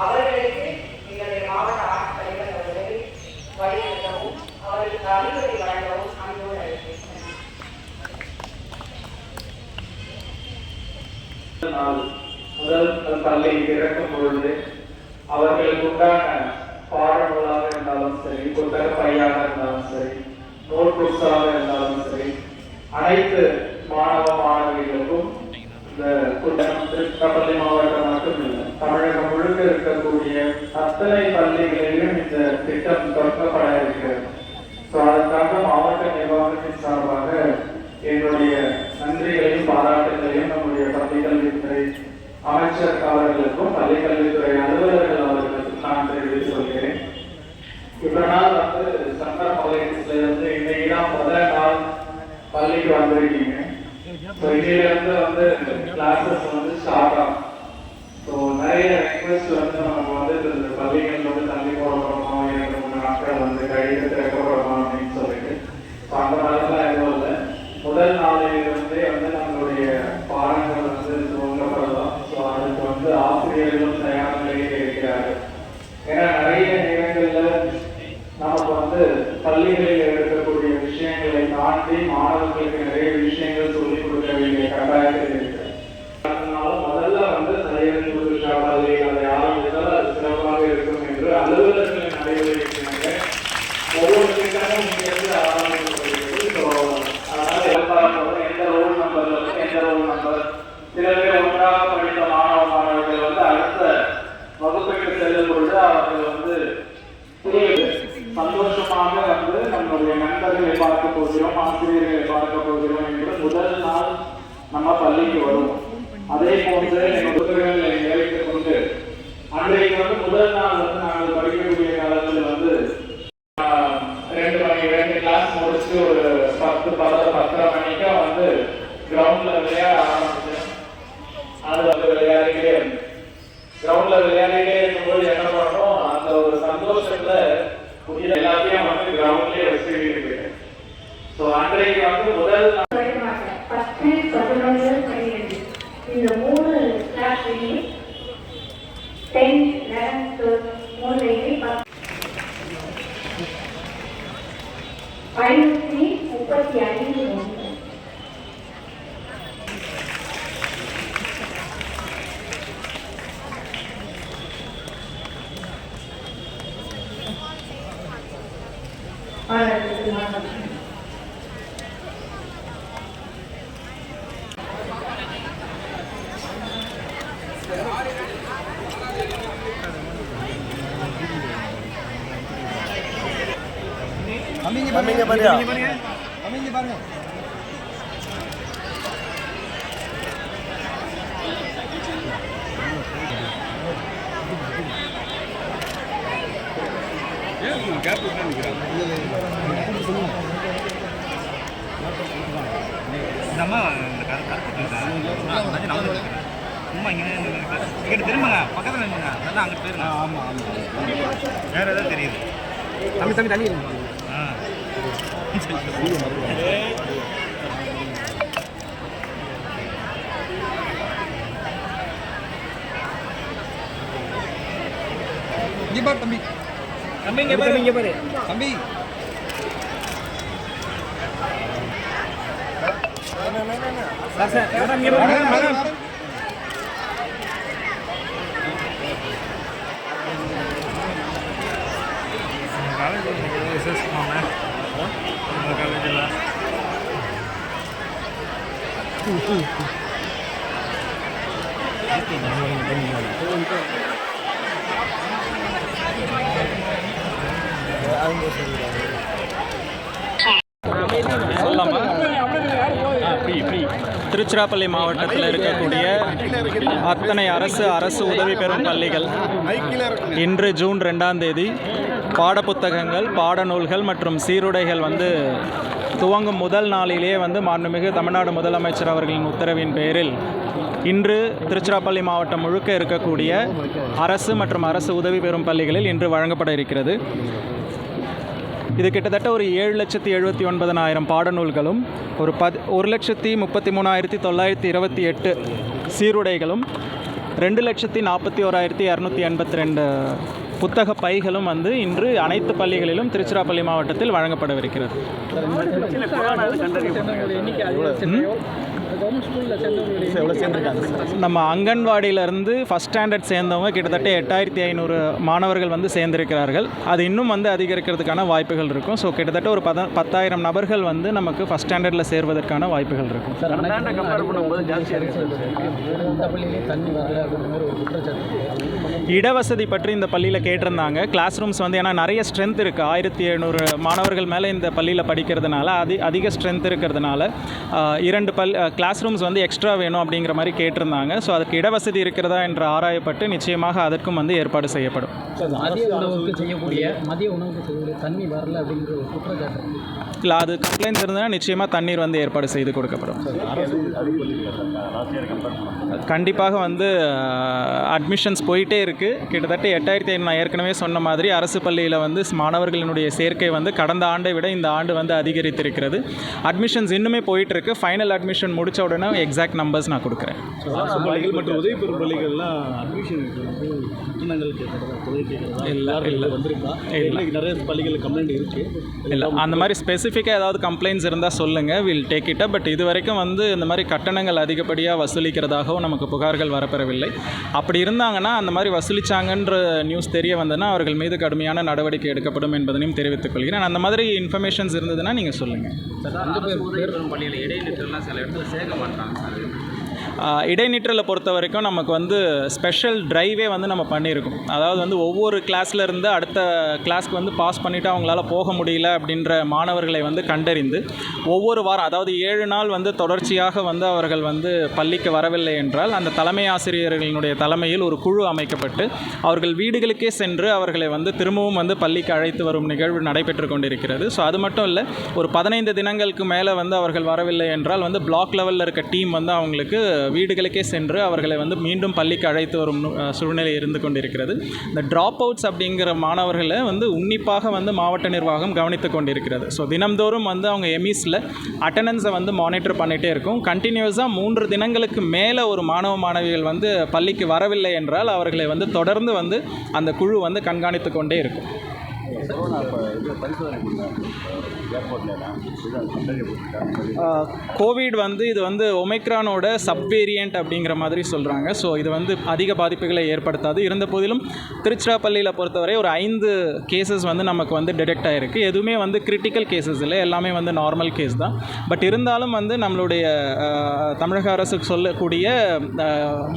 அவர்களுக்கு எங்களுடைய மாவட்ட ஆட்சித்தலைவர் அவர்களை வழிநடத்தவும் அவர்களுக்கு அறிவுரை வழங்கவும் அன்போடு அழைக்கிறேன். முதல் பள்ளி திறக்கும் பொழுது அவர்களுக்கு உண்டான பாடநூலாக இருந்தாலும் சரி புத்தக பையாக இருந்தாலும் சரி நோட் புக்ஸாக இருந்தாலும் சரி அனைத்து மாணவ மாணவிகளுக்கும் இந்த புத்தகம் திருச்சிராப்பள்ளி மாவட்டம் மட்டுமில்லை தமிழகம் முழுக்க இருக்கக்கூடிய அத்தனை பள்ளிகளிலும் இந்த திட்டம் தொடங்கப்பட இருக்கிறது ஸோ அதற்காக மாவட்ட நிர்வாகத்தின் சார்பாக என்னுடைய நன்றிகளையும் பாராட்டுகளையும் நம்முடைய பள்ளிக்கல்வித்துறை அமைச்சர் அவர்களுக்கும் பள்ளிக்கல்வித்துறை அலுவலர்கள் அவர்களுக்கும் நான் தெரிவித்துக் கொள்கிறேன் இவ்வளவு நாள் வந்து சங்கர காலேஜ்ல இருந்து இன்னைக்கு தான் முதல் நாள் பள்ளிக்கு வந்திருக்கீங்க ஸோ இன்னையில இருந்து வந்து கிளாஸஸ் வந்து ஸ்டார்ட் ஆகும் ஸோ நிறைய வந்து வந்து இந்த பள்ளிகள் வந்து தள்ளி போடப்படுமா இரண்டு மூணு நாட்கள் வந்து கழித்து திறக்கப்படுமா அப்படின்னு சொல்லிட்டு. ஸோ அந்த மாதிரிலாம் எதுவும் இல்லை. முதல் நாளிலிருந்தே வந்து நம்மளுடைய பாடங்கள் வந்து துவங்கப்படலாம். ஸோ அதுக்கு வந்து ஆசிரியர்களும் தயார் நிலையில் இருக்கிறார்கள். ஏன்னா நிறைய நேரங்களில் நமக்கு வந்து பள்ளிகளில் இருக்கக்கூடிய விஷயங்களை தாண்டி மாணவர்களுக்கு நிறைய விஷயங்கள் சொல்லிக் கொடுக்க வேண்டிய கட்டாயத்தில் இருக்கு அதனால முதல்ல வந்து சையது புதுஷா பள்ளி அதை ஆரம்பித்தால் அது சிறப்பாக இருக்கும் என்று ஒவ்வொரு திட்டமும் இங்கிருந்து ஆரம்பிக்கப்படுகிறது ஸோ எந்த ரோல் நம்பர் வந்து எந்த ரோல் நம்பர் சில பேர் ஒன்றாக படித்த மாணவ மாணவர்கள் வந்து அடுத்த வகுப்புக்கு செல்லும் பொழுது அவர்கள் வந்து சந்தோஷமாக வந்து நம்மளுடைய நண்பர்களை பார்க்க போகிறோம் ஆசிரியர்களை பார்க்க போகிறோம் என்று முதல் நாள் நம்ம பள்ளிக்கு வருவோம் அதே போன்று என்னுடைய அன்றைக்கு வந்து முதல் நாள் வந்து நாங்கள் படிக்கக்கூடிய காலத்தில் வந்து ஆஹ், ரெண்டு மணி ரெண்டு கிளாஸ் முடிச்சு ஒரு பத்து பத்து பத்தரை மணிக்கா வந்து கிரவுண்ட்ல விளையாட ஆரம்பிச்சேன். அது வந்து விளையாடிக்கிட்டே இருந்தேன். கிரவுண்ட்ல விளையாடிக்கிட்டே இருக்கும்போது என்ன பண்ணணும் அந்த ஒரு சந்தோஷத்துல புதிய எல்லாத்தையும் வந்து கிரவுண்ட்லயே வச்சுக்கிட்டு வீட்டுக்கு ஸோ அன்றைக்கு வந்து முதல் பாராட்டுக்கு மாணவர்கள் அமைங்க பாருங்க அமைங்க பாருங்க இந்த அம்மா இந்த கருத்து நடந்து சும்மா இங்கே இங்கிட்ட திரும்புங்க பக்கத்தில் நின்றுங்க நல்லா அங்கிட்டு போயிருங்க ஆமாம் ஆமாம் வேறு ஏதாவது தெரியுது தம்பி. தம்பி தண்ணி ஆ தம்பி தம்பி இங்கே பாரு. தம்பி. சார் சார் திருச்சிராப்பள்ளி மாவட்டத்தில் இருக்கக்கூடிய அத்தனை அரசு அரசு உதவி பெறும் பள்ளிகள். இன்று ஜூன் ரெண்டாம் தேதி பாடப்புத்தகங்கள் பாடநூல்கள் மற்றும் சீருடைகள் வந்து துவங்கும் முதல் நாளிலேயே வந்து மாண்புமிகு தமிழ்நாடு முதலமைச்சர் அவர்களின் உத்தரவின் பேரில் இன்று திருச்சிராப்பள்ளி மாவட்டம் முழுக்க இருக்கக்கூடிய அரசு மற்றும் அரசு உதவி பெறும் பள்ளிகளில் இன்று வழங்கப்பட இருக்கிறது. இது கிட்டத்தட்ட ஒரு ஏழு லட்சத்தி எழுபத்தி ஒன்பதனாயிரம் பாடநூல்களும் ஒரு பத் ஒரு லட்சத்தி முப்பத்தி மூணாயிரத்தி தொள்ளாயிரத்தி இருபத்தி எட்டு சீருடைகளும் ரெண்டு லட்சத்தி நாற்பத்தி ஓராயிரத்தி இரநூத்தி எண்பத்தி ரெண்டு புத்தக பைகளும் வந்து இன்று அனைத்து பள்ளிகளிலும் திருச்சிராப்பள்ளி மாவட்டத்தில் வழங்கப்படவிருக்கிறது. நம்ம அங்கன்வாடியிலேருந்து ஃபஸ்ட் ஸ்டாண்டர்ட் சேர்ந்தவங்க கிட்டத்தட்ட எட்டாயிரத்தி ஐநூறு மாணவர்கள் வந்து சேர்ந்திருக்கிறார்கள். அது இன்னும் வந்து அதிகரிக்கிறதுக்கான வாய்ப்புகள் இருக்கும். ஸோ கிட்டத்தட்ட ஒரு பத பத்தாயிரம் நபர்கள் வந்து நமக்கு ஃபஸ்ட் ஸ்டாண்டர்டில் சேர்வதற்கான வாய்ப்புகள் இருக்கும். இடவசதி பற்றி இந்த பள்ளியில் கேட்டிருந்தாங்க. கிளாஸ் ரூம்ஸ் வந்து ஏன்னா நிறைய ஸ்ட்ரென்த் இருக்குது ஆயிரத்தி எழுநூறு மாணவர்கள் மேலே இந்த பள்ளியில் படிக்கிறதுனால அதி அதிக ஸ்ட்ரென்த் இருக்கிறதுனால இரண்டு பல் கிளாஸ் ரூம்ஸ் வந்து எக்ஸ்ட்ரா வேணும் அப்படிங்கிற மாதிரி கேட்டிருந்தாங்க. ஸோ அதுக்கு இடவசதி இருக்கிறதா என்று ஆராயப்பட்டு நிச்சயமாக அதற்கும் வந்து ஏற்பாடு செய்யப்படும். இல்லை அது கம்ப்ளைண்ட்ஸ் இருந்ததுன்னா நிச்சயமாக தண்ணீர் வந்து ஏற்பாடு செய்து கொடுக்கப்படும். கண்டிப்பாக வந்து அட்மிஷன்ஸ் போயிட்டே இருக்குது கிட்டத்தட்ட எட்டாயிரத்தி ஏற்கனவே சொன்ன மாதிரி அரசு பள்ளியில் வந்து மாணவர்களினுடைய சேர்க்கை வந்து கடந்த ஆண்டை விட இந்த ஆண்டு வந்து அதிகரித்திருக்கிறது. அட்மிஷன்ஸ் இன்னுமே போயிட்டு இருக்கு ஃபைனல் அட்மிஷன் முடிச்ச உடனே எக்ஸாக்ட் நம்பர்ஸ் நான் கொடுக்குறேன். மற்றும் உதவி பெறும் பள்ளிகள்லாம் நிறைய கம்ப்ளைண்ட் இல்லை அந்த மாதிரி ஸ்பெசிஃபிக்காக ஏதாவது கம்ப்ளைண்ட்ஸ் இருந்தால் சொல்லுங்கள் வில் டேக் இட் பட் இது வரைக்கும் வந்து இந்த மாதிரி கட்டணங்கள் அதிகப்படியாக வசூலிக்கிறதாகவும் நமக்கு புகார்கள் வரப்பெறவில்லை. அப்படி இருந்தாங்கன்னா அந்த மாதிரி வசூலிச்சாங்கன்ற நியூஸ் தெரிய வந்ததுன்னா அவர்கள் மீது கடுமையான நடவடிக்கை எடுக்கப்படும் என்பதனையும் தெரிவித்துக் கொள்கிறேன். அந்த மாதிரி இன்ஃபர்மேஷன்ஸ் இருந்ததுன்னா நீங்கள் சொல்லுங்கள் பள்ளியில் இடைநிற்றலாம் சில இடத்துல சேர்க்க மாட்டாங்க சார். இடைநிற்றலை பொறுத்த வரைக்கும் நமக்கு வந்து ஸ்பெஷல் ட்ரைவே வந்து நம்ம பண்ணியிருக்கோம். அதாவது வந்து ஒவ்வொரு கிளாஸில் இருந்து அடுத்த கிளாஸ்க்கு வந்து பாஸ் பண்ணிவிட்டு அவங்களால போக முடியல அப்படின்ற மாணவர்களை வந்து கண்டறிந்து ஒவ்வொரு வாரம் அதாவது ஏழு நாள் வந்து தொடர்ச்சியாக வந்து அவர்கள் வந்து பள்ளிக்கு வரவில்லை என்றால் அந்த தலைமை ஆசிரியர்களினுடைய தலைமையில் ஒரு குழு அமைக்கப்பட்டு அவர்கள் வீடுகளுக்கே சென்று அவர்களை வந்து திரும்பவும் வந்து பள்ளிக்கு அழைத்து வரும் நிகழ்வு நடைபெற்று கொண்டிருக்கிறது. ஸோ அது மட்டும் இல்லை ஒரு பதினைந்து தினங்களுக்கு மேலே வந்து அவர்கள் வரவில்லை என்றால் வந்து பிளாக் லெவலில் இருக்க டீம் வந்து அவங்களுக்கு வீடுகளுக்கே சென்று அவர்களை வந்து மீண்டும் பள்ளிக்கு அழைத்து வரும் சூழ்நிலை இருந்து கொண்டிருக்கிறது. இந்த ட்ராப் அவுட்ஸ் அப்படிங்கிற மாணவர்களை வந்து உன்னிப்பாக வந்து மாவட்ட நிர்வாகம் கவனித்து கொண்டிருக்கிறது. ஸோ தினம்தோறும் வந்து அவங்க எமிஸில் அட்டண்டன்ஸை வந்து மானிட்டர் பண்ணிகிட்டே இருக்கும். கண்டினியூஸாக மூன்று தினங்களுக்கு மேலே ஒரு மாணவ மாணவிகள் வந்து பள்ளிக்கு வரவில்லை என்றால் அவர்களை வந்து தொடர்ந்து வந்து அந்த குழு வந்து கண்காணித்து கொண்டே இருக்கும். கோவிட் வந்து இது வந்து ஒமைக்ரானோட சப்வேரியண்ட் அப்படிங்கிற மாதிரி சொல்கிறாங்க ஸோ இது வந்து அதிக பாதிப்புகளை ஏற்படுத்தாது. இருந்த போதிலும் திருச்சிராப்பள்ளியில் பொறுத்தவரை ஒரு ஐந்து கேசஸ் வந்து நமக்கு வந்து டிடெக்ட் ஆகிருக்கு எதுவுமே வந்து கிரிட்டிக்கல் கேசஸ் இல்லை. எல்லாமே வந்து நார்மல் கேஸ் தான். பட் இருந்தாலும் வந்து நம்மளுடைய தமிழக அரசுக்கு சொல்லக்கூடிய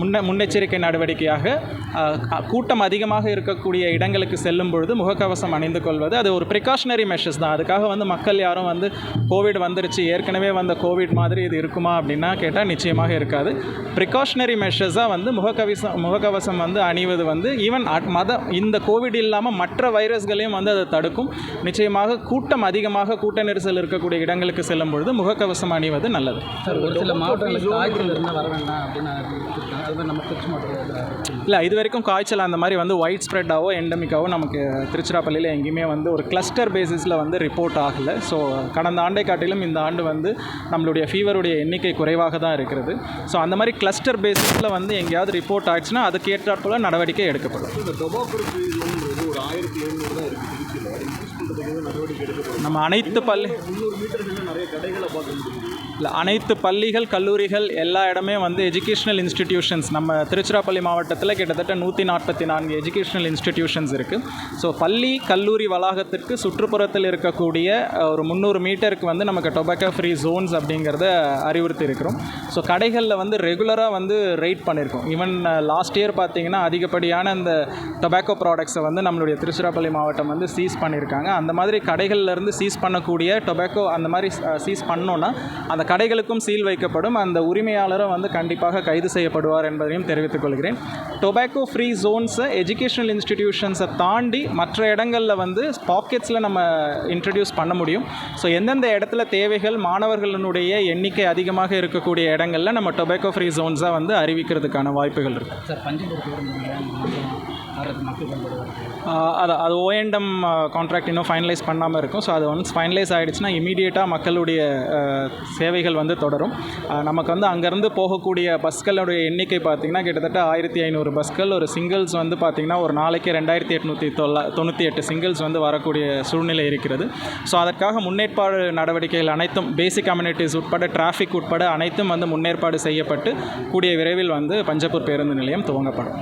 முன்ன முன்னெச்சரிக்கை நடவடிக்கையாக கூட்டம் அதிகமாக இருக்கக்கூடிய இடங்களுக்கு செல்லும் பொழுது முகக்கவசம் அணிந்து கொள்வது. அது ஒரு ப்ரிகாஷனரி மெஷர்ஸ் தான். அதுக்காக வந்து மக்கள் யாரும் வந்து கோவிட் வந்துருச்சு. ஏற்கனவே வந்த கோவிட் மாதிரி இது இருக்குமா அப்படின்னா கேட்டால் நிச்சயமாக இருக்காது. ப்ரிகாஷனரி மெஷர்ஸாக வந்து முகக்கவசம் முகக்கவசம் வந்து அணிவது வந்து ஈவன் மத இந்த கோவிட் இல்லாமல் மற்ற வைரஸ்களையும் வந்து அதை தடுக்கும். நிச்சயமாக கூட்டம் அதிகமாக கூட்ட நெரிசல் இருக்கக்கூடிய இடங்களுக்கு செல்லும் பொழுது முகக்கவசம் அணிவது நல்லது. சார் ஒரு சில மாவட்டங்களுக்கு காய்ச்சல் இருந்தால் வர வேண்டாம் அப்படின்னு இருக்காங்க இல்லை இது வரைக்கும் காய்ச்சல் அந்த மாதிரி வந்து ஒயிட் ஸ்ப்ரெட்டாவோ எண்டமிக்காவோ நமக்கு திருச்சிராப்பள்ளியில் எங்கேயுமே வந்து ஒரு கிளஸ்டர் பேசிஸில் வந்து ரிப்போர்ட் ஆகலை. ஸோ கடந்த ஆண்டை காட்டிலும் இந்த ஆண்டு வந்து நம்மளுடைய ஃபீவருடைய எண்ணிக்கை குறைவாக தான் இருக்கிறது. ஸோ அந்த மாதிரி கிளஸ்டர் பேசிஸில் வந்து எங்கேயாவது ரிப்போர்ட் ஆயிடுச்சுன்னா அதுக்கு ஏற்றாற்போல நடவடிக்கை எடுக்கப்படும். நம்ம அனைத்து பள்ளி இல்லை அனைத்து பள்ளிகள் கல்லூரிகள் எல்லா இடமே வந்து எஜுகேஷனல் இன்ஸ்டிடியூஷன்ஸ் நம்ம திருச்சிராப்பள்ளி மாவட்டத்தில் கிட்டத்தட்ட நூற்றி நாற்பத்தி நான்கு எஜுகேஷனல் இன்ஸ்டிடியூஷன்ஸ் இருக்குது ஸோ பள்ளி கல்லூரி வளாகத்திற்கு சுற்றுப்புறத்தில் இருக்கக்கூடிய ஒரு முந்நூறு மீட்டருக்கு வந்து நமக்கு டொபாக்கோ ஃப்ரீ ஜோன்ஸ் அப்படிங்கிறத அறிவுறுத்தி இருக்கிறோம். ஸோ கடைகளில் வந்து ரெகுலராக வந்து ரேட் பண்ணியிருக்கோம். ஈவன் லாஸ்ட் இயர் பார்த்தீங்கன்னா அதிகப்படியான இந்த டொபாக்கோ ப்ராடக்ட்ஸை வந்து நம்மளுடைய திருச்சிராப்பள்ளி மாவட்டம் வந்து சீஸ் பண்ணியிருக்காங்க. அந்த மாதிரி கடைகள்லேருந்து சீஸ் பண்ணக்கூடிய டொபாக்கோ அந்த மாதிரி சீஸ் பண்ணோன்னா அந்த கடைகளுக்கும் சீல் வைக்கப்படும். அந்த உரிமையாளரும் வந்து கண்டிப்பாக கைது செய்யப்படுவார் என்பதையும் தெரிவித்துக் கொள்கிறேன். டொபாக்கோ ஃப்ரீ ஜோன்ஸை எஜுகேஷனல் இன்ஸ்டிடியூஷன்ஸை தாண்டி மற்ற இடங்களில் வந்து பாக்கெட்ஸில் நம்ம இன்ட்ரடியூஸ் பண்ண முடியும். ஸோ எந்தெந்த இடத்துல தேவைகள் மாணவர்களுடைய எண்ணிக்கை அதிகமாக இருக்கக்கூடிய இடங்களில் நம்ம டொபாக்கோ ஃப்ரீ ஜோன்ஸாக வந்து அறிவிக்கிறதுக்கான வாய்ப்புகள் இருக்குது சார் பஞ்சம் அது அது ஓஎன்டம் கான்ட்ராக்ட் இன்னும் ஃபைனலைஸ் பண்ணாமல் இருக்கும். ஸோ அது ஒன்ஸ் ஃபைனலைஸ் ஆகிடுச்சுன்னா இமீடியட்டாக மக்களுடைய சேவைகள் வந்து தொடரும். நமக்கு வந்து அங்கேருந்து போகக்கூடிய பஸ்களுடைய எண்ணிக்கை பார்த்திங்கன்னா கிட்டத்தட்ட ஆயிரத்தி ஐநூறு பஸ்கள். ஒரு சிங்கிள்ஸ் வந்து பார்த்திங்கன்னா ஒரு நாளைக்கு ரெண்டாயிரத்தி எட்நூற்றி தொள்ளா தொண்ணூற்றி எட்டு சிங்கிள்ஸ் வந்து வரக்கூடிய சூழ்நிலை இருக்கிறது. ஸோ அதற்காக முன்னேற்பாடு நடவடிக்கைகள் அனைத்தும் பேசிக் கம்யூனிட்டிஸ் உட்பட டிராஃபிக் உட்பட அனைத்தும் வந்து முன்னேற்பாடு செய்யப்பட்டு கூடிய விரைவில் வந்து பஞ்சப்பூர் பேருந்து நிலையம் துவங்கப்படும்.